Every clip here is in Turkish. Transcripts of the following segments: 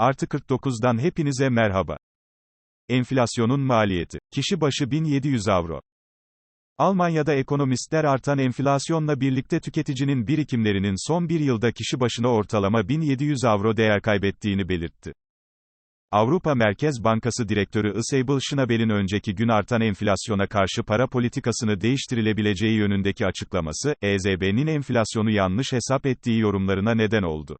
Artı 49'dan hepinize merhaba. Enflasyonun maliyeti. Kişi başı 1700 avro. Almanya'da ekonomistler artan enflasyonla birlikte tüketicinin birikimlerinin son bir yılda kişi başına ortalama 1700 avro değer kaybettiğini belirtti. Avrupa Merkez Bankası Direktörü Isabel Schnabel'in önceki gün artan enflasyona karşı para politikasını değiştirilebileceği yönündeki açıklaması, EZB'nin enflasyonu yanlış hesap ettiği yorumlarına neden oldu.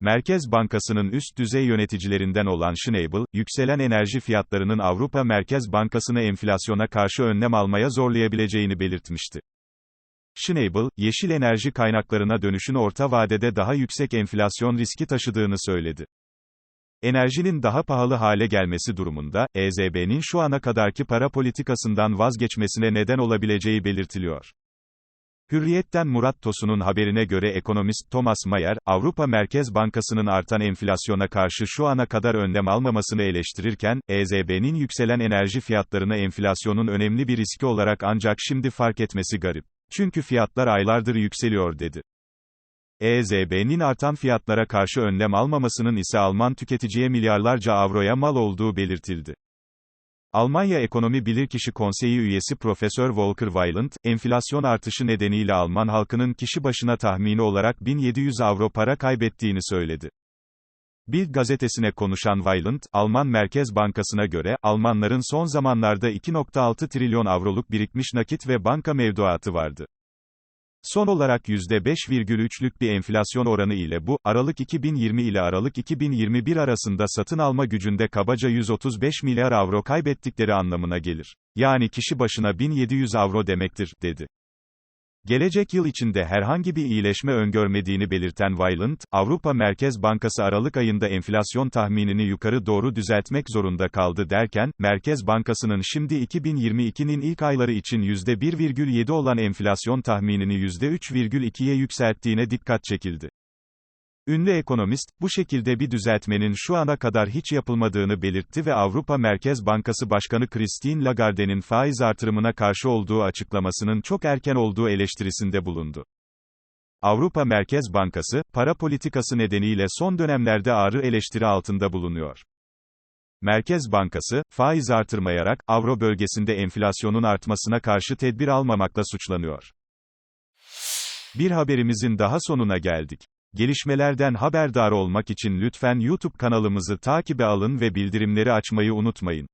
Merkez Bankası'nın üst düzey yöneticilerinden olan Schnabel, yükselen enerji fiyatlarının Avrupa Merkez Bankası'nı enflasyona karşı önlem almaya zorlayabileceğini belirtmişti. Schnabel, yeşil enerji kaynaklarına dönüşün orta vadede daha yüksek enflasyon riski taşıdığını söyledi. Enerjinin daha pahalı hale gelmesi durumunda, EZB'nin şu ana kadarki para politikasından vazgeçmesine neden olabileceği belirtiliyor. Hürriyet'ten Murat Tosun'un haberine göre ekonomist Thomas Mayer, Avrupa Merkez Bankası'nın artan enflasyona karşı şu ana kadar önlem almamasını eleştirirken, EZB'nin yükselen enerji fiyatlarını enflasyonun önemli bir riski olarak ancak şimdi fark etmesi garip. Çünkü fiyatlar aylardır yükseliyor dedi. EZB'nin artan fiyatlara karşı önlem almamasının ise Alman tüketiciye milyarlarca avroya mal olduğu belirtildi. Almanya Ekonomi Bilirkişi Konseyi üyesi Profesör Volker Wieland, enflasyon artışı nedeniyle Alman halkının kişi başına tahmini olarak 1700 avro para kaybettiğini söyledi. Bild gazetesine konuşan Wieland, Alman Merkez Bankası'na göre, Almanların son zamanlarda 2.6 trilyon avroluk birikmiş nakit ve banka mevduatı vardı. Son olarak %5,3'lük bir enflasyon oranı ile bu, Aralık 2020 ile Aralık 2021 arasında satın alma gücünde kabaca 135 milyar avro kaybettikleri anlamına gelir. Yani kişi başına 1700 avro demektir, dedi. Gelecek yıl içinde herhangi bir iyileşme öngörmediğini belirten Wieland, Avrupa Merkez Bankası Aralık ayında enflasyon tahminini yukarı doğru düzeltmek zorunda kaldı derken, Merkez Bankası'nın şimdi 2022'nin ilk ayları için %1,7 olan enflasyon tahminini %3,2'ye yükselttiğine dikkat çekildi. Ünlü ekonomist, bu şekilde bir düzeltmenin şu ana kadar hiç yapılmadığını belirtti ve Avrupa Merkez Bankası Başkanı Christine Lagarde'nin faiz artırımına karşı olduğu açıklamasının çok erken olduğu eleştirisinde bulundu. Avrupa Merkez Bankası, para politikası nedeniyle son dönemlerde ağır eleştiri altında bulunuyor. Merkez Bankası, faiz artırmayarak, Avro bölgesinde enflasyonun artmasına karşı tedbir almamakla suçlanıyor. Bir haberimizin daha sonuna geldik. Gelişmelerden haberdar olmak için lütfen YouTube kanalımızı takibe alın ve bildirimleri açmayı unutmayın.